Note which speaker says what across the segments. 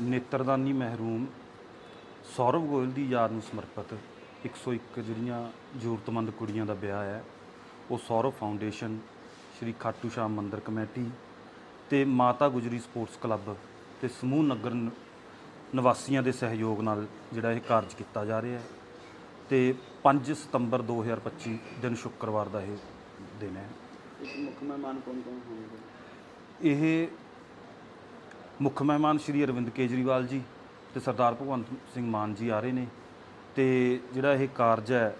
Speaker 1: ਨੇਤਰਦਾਨੀ ਮਹਿਰੂਮ ਸੌਰਵ ਗੋਇਲ ਦੀ ਯਾਦ ਨੂੰ ਸਮਰਪਿਤ 101 ਜਿਹੜੀਆਂ ਜ਼ਰੂਰਤਮੰਦ ਕੁੜੀਆਂ ਦਾ ਵਿਆਹ ਹੈ ਉਹ ਸੌਰਵ ਫਾਊਂਡੇਸ਼ਨ ਸ਼੍ਰੀ ਖਾਟੂ ਸ਼ਾਮ ਮੰਦਿਰ ਕਮੇਟੀ ਤੇ ਮਾਤਾ ਗੁਜਰੀ ਸਪੋਰਟਸ ਕਲੱਬ ਤੇ ਸਮੂਹ ਨਗਰ ਨਿਵਾਸੀਆਂ ਦੇ ਸਹਿਯੋਗ ਨਾਲ ਜਿਹੜਾ ਇਹ ਕਾਰਜ ਕੀਤਾ ਜਾ ਰਿਹਾ ਹੈ ਤੇ 5 ਸਤੰਬਰ 2025 ਦਿਨ ਸ਼ੁੱਕਰਵਾਰ ਦਾ ਇਹ ਦਿਨ ਹੈ।
Speaker 2: ਇਸ ਮੁੱਖ ਮਹਿਮਾਨ ਕੌਣ ਕੌਣ ਹੋਣਗੇ?
Speaker 1: ਇਹ ਮੁੱਖ ਮਹਿਮਾਨ ਸ਼੍ਰੀ ਅਰਵਿੰਦ ਕੇਜਰੀਵਾਲ ਜੀ ਤੇ ਸਰਦਾਰ ਭਗਵੰਤ ਸਿੰਘ ਮਾਨ ਜੀ ਆ ਰਹੇ ਨੇ। ਤੇ ਜਿਹੜਾ ਇਹ ਕਾਰਜ ਹੈ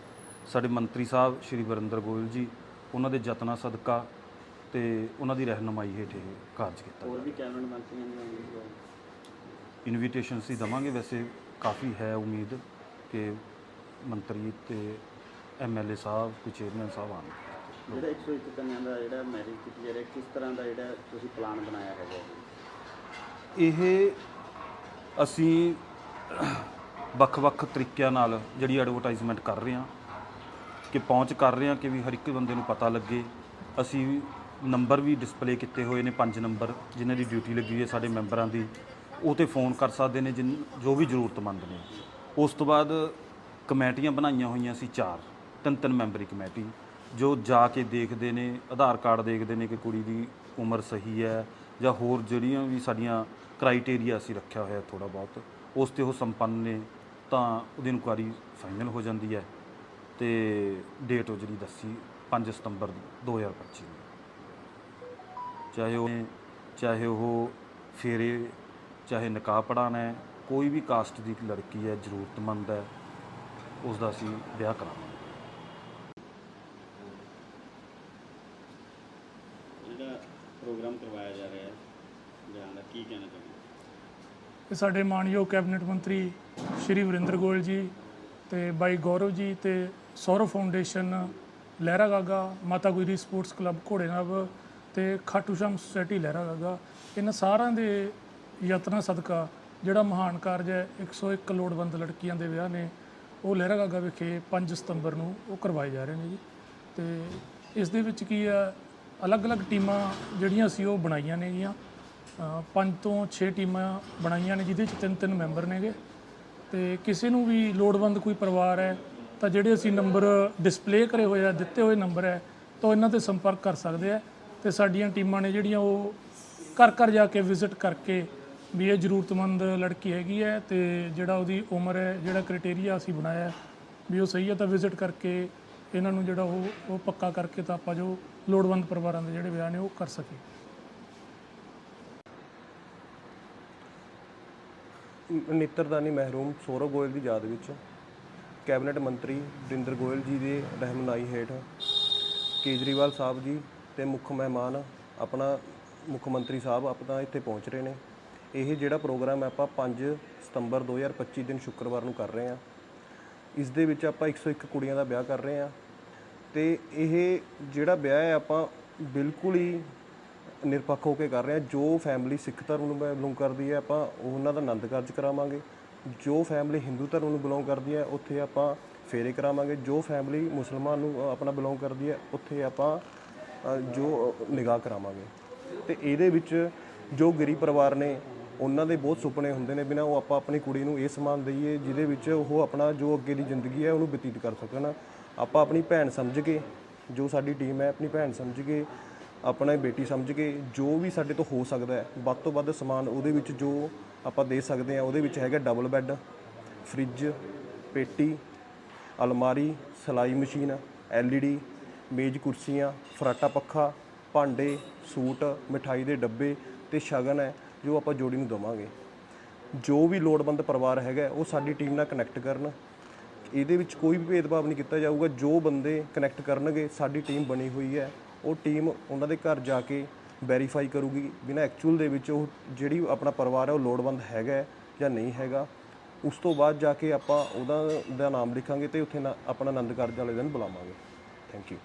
Speaker 1: ਸਾਡੇ ਮੰਤਰੀ ਸਾਹਿਬ ਸ਼੍ਰੀ ਵਰਿੰਦਰ ਗੋਇਲ ਜੀ ਉਹਨਾਂ ਦੇ ਯਤਨਾਂ ਸਦਕਾ ਤੇ ਉਹਨਾਂ ਦੀ ਰਹਿਨੁਮਾਈ ਹੇਠ ਇਹ ਕਾਰਜ ਕੀਤਾ
Speaker 2: ਹੋਰ ਵੀ ਕੈਬਨਿਟ ਮੰਤਰੀਆਂ ਨੇ
Speaker 1: ਇਨਵੀਟੇਸ਼ਨ ਅਸੀਂ ਦਵਾਂਗੇ ਵੈਸੇ ਕਾਫੀ ਹੈ ਉਮੀਦ ਕਿ ਮੰਤਰੀ ਤੇ ਐਮਐਲਏ ਸਾਹਿਬ ਕੋਈ ਚੇਅਰਮੈਨ ਸਾਹਿਬ ਆਉਣਗੇ।
Speaker 2: ਜਿਹੜਾ 101 ਕਨਿਆਂ ਦਾ ਜਿਹੜਾ ਮੈਰਿਜ ਕੀਤੀ ਜਾ ਰਿਹਾ ਕਿਸ ਤਰ੍ਹਾਂ ਦਾ ਜਿਹੜਾ ਤੁਸੀਂ ਪਲਾਨ ਬਣਾਇਆ ਹੈਗਾ?
Speaker 1: ਇਹ ਅਸੀਂ ਵੱਖ-ਵੱਖ ਤਰੀਕਿਆਂ ਨਾਲ ਜਿਹੜੀ ਐਡਵਰਟਾਈਜ਼ਮੈਂਟ ਕਰ ਰਹੇ ਹਾਂ, ਕਿ ਪਹੁੰਚ ਕਰ ਰਹੇ ਹਾਂ ਕਿ ਵੀ ਹਰ ਇੱਕ ਬੰਦੇ ਨੂੰ ਪਤਾ ਲੱਗੇ। ਅਸੀਂ ਨੰਬਰ ਵੀ ਡਿਸਪਲੇ ਕੀਤੇ ਹੋਏ ਨੇ, ਪੰਜ ਨੰਬਰ ਜਿਨ੍ਹਾਂ ਦੀ ਡਿਊਟੀ ਲੱਗੀ ਹੋਈ ਹੈ ਸਾਡੇ ਮੈਂਬਰਾਂ ਦੀ। ਉਹ ਤੇ ਫੋਨ ਕਰ ਸਕਦੇ ਨੇ, ਜਿਨ, ਜੋ ਵੀ ਜ਼ਰੂਰਤਮੰਦ ਨੇ। ਉਸ ਤੋਂ ਬਾਅਦ ਕਮੇਟੀਆਂ ਬਣਾਈਆਂ ਹੋਈਆਂ ਸੀ ਚਾਰ ਤਿੰਨ ਤਿੰਨ ਮੈਂਬਰੀ ਕਮੇਟੀ, ਜੋ ਜਾ ਕੇ ਦੇਖਦੇ ਨੇ, ਆਧਾਰ ਕਾਰਡ ਦੇਖਦੇ ਨੇ ਕਿ ਕੁੜੀ ਦੀ ਉਮਰ ਸਹੀ ਹੈ ਜਾਂ ਹੋਰ ਜਿਹੜੀਆਂ ਵੀ ਸਾਡੀਆਂ ਕ੍ਰਾਈਟੇਰੀਆ ਅਸੀਂ ਰੱਖਿਆ ਹੋਇਆ ਥੋੜਾ ਬਹੁਤ, ਉਸ ਤੇ ਉਹ ਸੰਪੰਨ ਨੇ, ਤਾਂ ਉਹਦੀ ਇਨਕੁਆਰੀ ਫਾਈਨਲ ਹੋ ਜਾਂਦੀ ਹੈ ਤੇ ਡੇਟ ਉਹ ਜਿਹੜੀ ਦੱਸੀ 5 ਸਤੰਬਰ 2025 ਨੂੰ ਚਾਹੇ ਉਹ ਚਾਹੇ ਉਹ ਫੇਰੇ, ਚਾਹੇ ਨਿਕਾਹ ਪੜਾਣਾ ਹੈ, ਕੋਈ ਵੀ ਕਾਸਟ ਦੀ ਲੜਕੀ ਹੈ, ਜ਼ਰੂਰਤਮੰਦ ਹੈ ਉਸ ਦਾ ਅਸੀਂ ਵਿਆਹ ਕਰਾਂਗੇ
Speaker 2: ਜਿਹੜਾ ਪ੍ਰੋਗਰਾਮ ਕਰਵਾਇਆ ਜਾ ਰਿਹਾ ਹੈ। ਜਾਣ ਦਾ ਕੀ ਕਹਿਣਾ ਚਾਹੁੰਦੇ
Speaker 3: ਸਾਡੇ ਮਾਨਯੋਗ ਕੈਬਨਿਟ ਮੰਤਰੀ ਸ਼੍ਰੀ ਵਰਿੰਦਰ ਗੋਇਲ ਜੀ ਤੇ ਬਾਈ ਗੌਰਵ ਜੀ ਤੇ ਸੌਰਵ ਫਾਊਂਡੇਸ਼ਨ, ਲਹਿਰਾ ਗਾਗਾ, ਮਾਤਾ ਗੁਜਰੀ ਸਪੋਰਟਸ ਕਲੱਬ ਘੋੜੇਨਾਬ ਤੇ ਖਾਟੂ ਸ਼ਾਮ ਸੁਸਾਇਟੀ, ਲਹਿਰਾ ਗਾਗਾ। ਇਹਨਾਂ ਸਾਰਿਆਂ ਦੇ ਯਤਨਾਂ ਸਦਕਾ ਜਿਹੜਾ ਮਹਾਨ ਕਾਰਜ ਹੈ 101 ਲੋੜਵੰਦ ਲੜਕੀਆਂ ਦੇ ਵਿਆਹ ਨੇ, ਉਹ ਲਹਿਰਾ ਗਾਗਾ ਵਿਖੇ 5 ਸਤੰਬਰ ਨੂੰ ਉਹ ਕਰਵਾਏ ਜਾ ਰਹੇ ਨੇ ਜੀ। ਤੇ ਇਸ ਦੇ ਵਿੱਚ ਕੀ ਆ ਅਲੱਗ-ਅਲੱਗ ਟੀਮਾਂ ਜਿਹੜੀਆਂ ਅਸੀਂ ਉਹ ਬਣਾਈਆਂ ਨੇਗੀਆਂ। ਅ, ਪੰਜ ਤੋਂ 6 ਟੀਮਾਂ ਬਣਾਈਆਂ ਨੇ ਜਿਹਦੇ ਚ ਤਿੰਨ ਤਿੰਨ ਮੈਂਬਰ ਨੇਗੇ। ਤੇ ਕਿਸੇ ਨੂੰ ਵੀ ਲੋੜਵੰਦ ਕੋਈ ਪਰਿਵਾਰ ਹੈ ਤਾਂ ਜਿਹੜੇ ਅਸੀਂ ਨੰਬਰ ਡਿਸਪਲੇ ਕਰੇ ਹੋਏ ਆ ਦਿੱਤੇ ਹੋਏ ਨੰਬਰ ਹੈ ਤਾਂ ਇਹਨਾਂ ਤੇ ਸੰਪਰਕ ਕਰ ਸਕਦੇ ਆ। ਤੇ ਸਾਡੀਆਂ ਟੀਮਾਂ ਨੇ ਜਿਹੜੀਆਂ ਉਹ ਘਰ ਘਰ ਜਾ ਕੇ ਵਿਜ਼ਿਟ ਕਰਕੇ ਵੀ ਇਹ ਜ਼ਰੂਰਤਮੰਦ ਲੜਕੀ ਹੈਗੀ ਹੈ ਤੇ ਜਿਹੜਾ ਉਹਦੀ ਉਮਰ ਹੈ ਜਿਹੜਾ ਕ੍ਰਾਈਟੇਰੀਆ ਅਸੀਂ ਬਣਾਇਆ ਹੈ, ਵੀ ਉਹ ਸਹੀ ਹੈ ਤਾਂ ਵਿਜ਼ਿਟ ਕਰਕੇ ਇਹਨਾਂ ਨੂੰ ਜਿਹੜਾ ਉਹ ਉਹ ਪੱਕਾ ਕਰਕੇ ਤਾਂ ਆਪਾਂ ਜੋ ਲੋੜਵੰਦ ਪਰਿਵਾਰਾਂ ਦੇ ਜਿਹੜੇ ਵਿਆਹ ਨੇ ਉਹ ਕਰ ਸਕੀਏ।
Speaker 4: ਨੇਤਰਦਾਨੀ ਮਹਿਰੂਮ ਸੌਰਵ ਗੋਇਲ ਦੀ ਯਾਦ ਵਿੱਚ ਕੈਬਨਿਟ ਮੰਤਰੀ ਵਰਿੰਦਰ ਗੋਇਲ ਜੀ ਦੇ ਰਹਿਨੁਮਾਈ ਹੇਠ ਕੇਜਰੀਵਾਲ ਸਾਹਿਬ ਜੀ ਤੇ ਮੁੱਖ ਮਹਿਮਾਨ ਆਪਣਾ ਮੁੱਖ ਮੰਤਰੀ ਸਾਹਿਬ ਆਪਣਾ ਇੱਥੇ ਪਹੁੰਚ ਰਹੇ ਨੇ। ਇਹ ਜਿਹੜਾ ਪ੍ਰੋਗਰਾਮ ਆਪਾਂ 5 ਸਤੰਬਰ 2025 ਦਿਨ ਸ਼ੁੱਕਰਵਾਰ ਨੂੰ ਕਰ ਰਹੇ ਹਾਂ। ਇਸ ਦੇ ਵਿੱਚ ਆਪਾਂ 101 ਕੁੜੀਆਂ ਦਾ ਵਿਆਹ ਕਰ ਰਹੇ ਹਾਂ ਤੇ ਇਹ ਜਿਹੜਾ ਵਿਆਹ ਹੈ, ਆਪਾਂ ਬਿਲਕੁਲ ਹੀ ਨਿਰਪੱਖ ਹੋ ਕੇ ਕਰ ਰਹੇ ਹਾਂ। ਜੋ ਫੈਮਿਲੀ ਸਿੱਖ ਧਰਮ ਨੂੰ ਬਿਲੋਂਗ ਕਰਦੀ ਹੈ, ਆਪਾਂ ਉਹਨਾਂ ਦਾ ਆਨੰਦ ਕਾਰਜ ਕਰਾਵਾਂਗੇ। ਜੋ ਫੈਮਿਲੀ ਹਿੰਦੂ ਧਰਮ ਨੂੰ ਬਿਲੋਂਗ ਕਰਦੀ ਹੈ, ਉੱਥੇ ਆਪਾਂ ਫੇਰੇ ਕਰਾਵਾਂਗੇ। ਜੋ ਫੈਮਿਲੀ ਮੁਸਲਮਾਨ ਨੂੰ ਆਪਣਾ ਬਿਲੋਂਗ ਕਰਦੀ ਹੈ, ਉੱਥੇ ਆਪਾਂ ਜੋ ਨਿਗਾਹ ਕਰਾਵਾਂਗੇ। ਤੇ ਇਹਦੇ ਵਿੱਚ ਜੋ ਗਰੀਬ ਪਰਿਵਾਰ ਨੇ ਉਹਨਾਂ ਦੇ ਬਹੁਤ ਸੁਪਨੇ ਹੁੰਦੇ ਨੇ ਬਿਨਾ ਉਹ ਆਪਾਂ ਆਪਣੀ ਕੁੜੀ ਨੂੰ ਇਹ ਸਮਾਨ ਦਈਏ, ਜਿਹਦੇ ਵਿੱਚ ਉਹ ਆਪਣਾ ਜੋ ਅੱਗੇ ਦੀ ਜ਼ਿੰਦਗੀ ਹੈ, ਉਹਨੂੰ ਬਤੀਤ ਕਰ ਸਕਣ। ਆਪਾਂ ਆਪਣੀ ਭੈਣ ਸਮਝ ਕੇ, ਜੋ ਸਾਡੀ ਟੀਮ ਹੈ, ਆਪਣੀ ਭੈਣ ਸਮਝ ਕੇ, ਆਪਣਾ ਬੇਟੀ ਸਮਝ ਕੇ, ਜੋ ਵੀ ਸਾਡੇ ਤੋਂ ਹੋ ਸਕਦਾ ਹੈ, ਵੱਧ ਤੋਂ ਵੱਧ ਸਮਾਨ ਉਹਦੇ ਵਿੱਚ ਜੋ ਆਪਾਂ ਦੇ ਸਕਦੇ ਹਾਂ, ਉਹਦੇ ਵਿੱਚ ਹੈਗਾ ਡਬਲ ਬੈੱਡ ਫ੍ਰਿਜ ਪੇਟੀ, ਅਲਮਾਰੀ, ਸਲਾਈ ਮਸ਼ੀਨ ਐਲਈਡੀ ਮੇਜ਼ ਕੁਰਸੀਆਂ, ਫਰਾਟਾ ਪੱਖਾ, ਭਾਂਡੇ, ਸੂਟ, ਮਿਠਾਈ ਦੇ ਡੱਬੇ ਤੇ ਸ਼ਗਨ ਹੈ, ਜੋ ਆਪਾਂ ਜੋੜੀ ਨੂੰ ਦਵਾਂਗੇ। ਜੋ ਵੀ ਲੋੜਵੰਦ ਪਰਿਵਾਰ ਹੈਗਾ, ਉਹ ਸਾਡੀ ਟੀਮ ਨਾਲ ਕਨੈਕਟ ਕਰਨ। ਇਹਦੇ ਵਿੱਚ ਕੋਈ ਵੀ ਭੇਦਭਾਵ ਨਹੀਂ ਕੀਤਾ ਜਾਊਗਾ। ਜੋ ਬੰਦੇ ਕਨੈਕਟ ਕਰਨਗੇ, ਸਾਡੀ ਟੀਮ ਬਣੀ ਹੋਈ ਹੈ। ਉਹ ਟੀਮ ਉਹਨਾਂ ਦੇ ਘਰ ਜਾ ਕੇ ਵੈਰੀਫਾਈ ਕਰੂਗੀ। ਬਿਨਾਂ ਐਕਚੁਅਲ ਦੇ ਵਿੱਚ ਉਹ ਜਿਹੜੀ ਆਪਣਾ ਪਰਿਵਾਰ ਹੈ, ਉਹ ਲੋੜਵੰਦ ਹੈਗਾ ਜਾਂ ਨਹੀਂ ਹੈਗਾ। ਉਸ ਤੋਂ ਬਾਅਦ ਜਾ ਕੇ ਆਪਾਂ ਉਹਦਾ ਦਾ ਨਾਮ ਲਿਖਾਂਗੇ ਤੇ ਉੱਥੇ ਨਾ- ਆਪਣਾ ਆਨੰਦ ਕਾਰਜ ਵਾਲੇ ਦਿਨ ਬੁਲਾਵਾਂਗੇ। Thank you